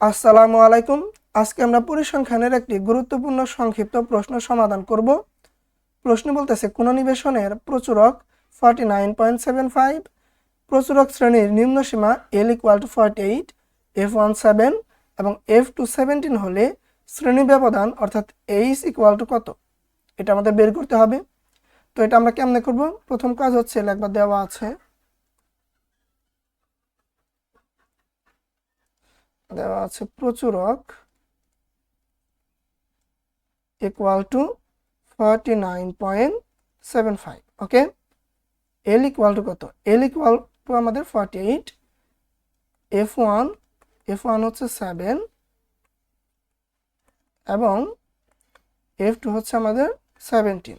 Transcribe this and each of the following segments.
আসসালামু আলাইকুম। আজকে আমরা পরিসংখ্যানের একটি গুরুত্বপূর্ণ সংক্ষিপ্ত প্রশ্ন সমাধান করব। প্রশ্ন বলতেছে, কোন নিবেশনের প্রচুরক forty nine point seven five প্রচুরক শ্রেণির নিম্ন সীমা L equal to forty eight f one seven এবং এফ টু সেভেন্টিন হলে শ্রেণি ব্যবধান অর্থাৎ এইচ ইকুয়াল টু কত? এটা আমাদের বের করতে হবে। তো এটা আমরা কেমনে করব? প্রথম কাজ হচ্ছে একবার দেওয়া আছে। দেওয়া আছে প্রচুরক equal to forty nine point seven five okay L equal to কত? এল ইকুয়াল টু আমাদের forty eight f one f one হচ্ছে সেভেন এবং এফ টু হচ্ছে আমাদের সেভেন্টিন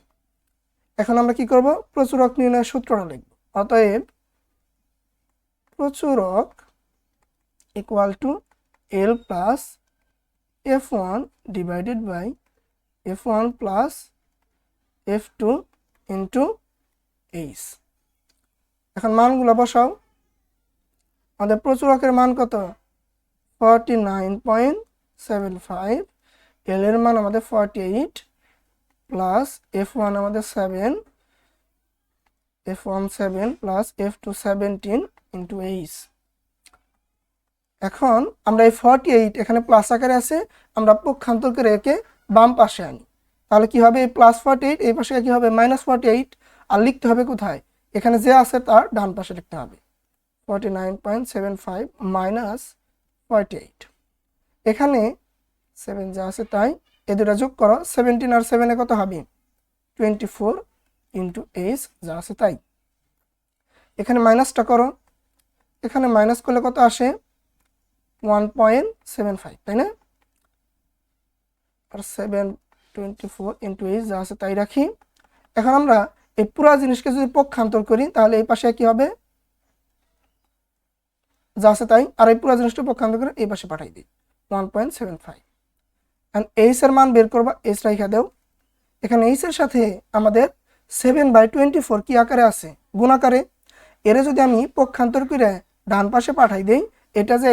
এখন আমরা কি করব? প্রচুরক নির্ণয়ের সূত্রটা লিখব। অতএব প্রচুরক equal to L plus F1 divided by F1 plus F2 into H. এখন মানগুলো বসাও। আমাদের প্রচুরকের মান কত? Forty nine point seven five L এর মান আমাদের forty eight plus f one আমাদের seven f one seven plus f two seventeen into h এখন আমরা এই ফর্টি এইট এখানে প্লাস আকারে আছে, আমরা পক্ষান্তর করে একে বাম পাশে আনি। তাহলে কি হবে? এই প্লাস ফর্টি এইট এই পাশে কি হবে? মাইনাস ফর্টি এইট আর লিখতে হবে কোথায়? এখানে যে আছে তার ডান পাশে লিখতে হবে। Forty nine point seven five minus forty eight এখানে সেভেন যা আছে তাই, এ দুটা যোগ করো সেভেন্টিন আর সেভেনে কত হবে? টোয়েন্টি ফোর ইন্টু এইচ যা আছে তাই। এখানে মাইনাসটা করো। এখানে মাইনাস করলে কত আসে? ওয়ান পয়েন্ট সেভেন ফাইভ তাই আর seven twenty four into H যা আছে তাই রাখি। এখন আমরা এই পুরো জিনিসকে যদি পক্ষান্তর করি, তাহলে এই পাশে কি হবে? যা আছে তাই, আর এই পুরো জিনিসটা পক্ষান্তর করে এই পাশে পাঠাই দিই one point seven five H এর মান বের করবা এইচ রাইখা দেও। এখানে এইচ এর সাথে আমাদের সেভেন বাই টোয়েন্টি ফোর কি আকারে আছে? গুণ আকারে। এর যদি আমি পক্ষান্তর করে ডান পাশে পাঠাই দেই, এটা যে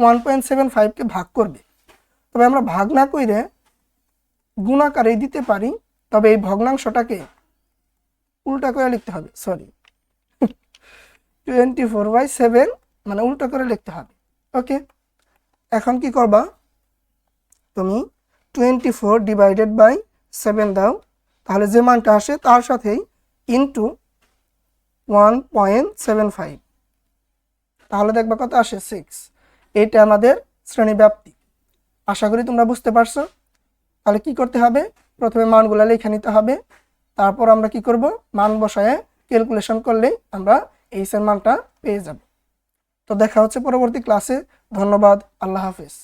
ওয়ান পয়েন্ট সেভেন ফাইভকে ভাগ করবে। তবে আমরা ভাগ না করে গুণাকারে দিতে পারি, তবে এই ভগ্নাংশটাকে উল্টা করে লিখতে হবে sorry twenty four by seven মানে উল্টা করে লিখতে হবে ওকে এখন কি করবা? তুমি twenty four divided by seven দাও, তাহলে যে মানটা আসে তার সাথেই into one point seven five তাহলে দেখবা কত আসে সিক্স এটা আমাদের শ্রেণি ব্যাপ্তি আশা করি তোমরা বুঝতে পারছ। তাহলে কি করতে হবে? প্রথমে মানগুলো লেখা নিতে হবে। তারপর আমরা কি করব? মান বসায় ক্যালকুলেশন করলে আমরা এইসের মানটা পেয়ে যাব। তো দেখা হচ্ছে পরবর্তী ক্লাসে ধন্যবাদ। আল্লাহ হাফিজ।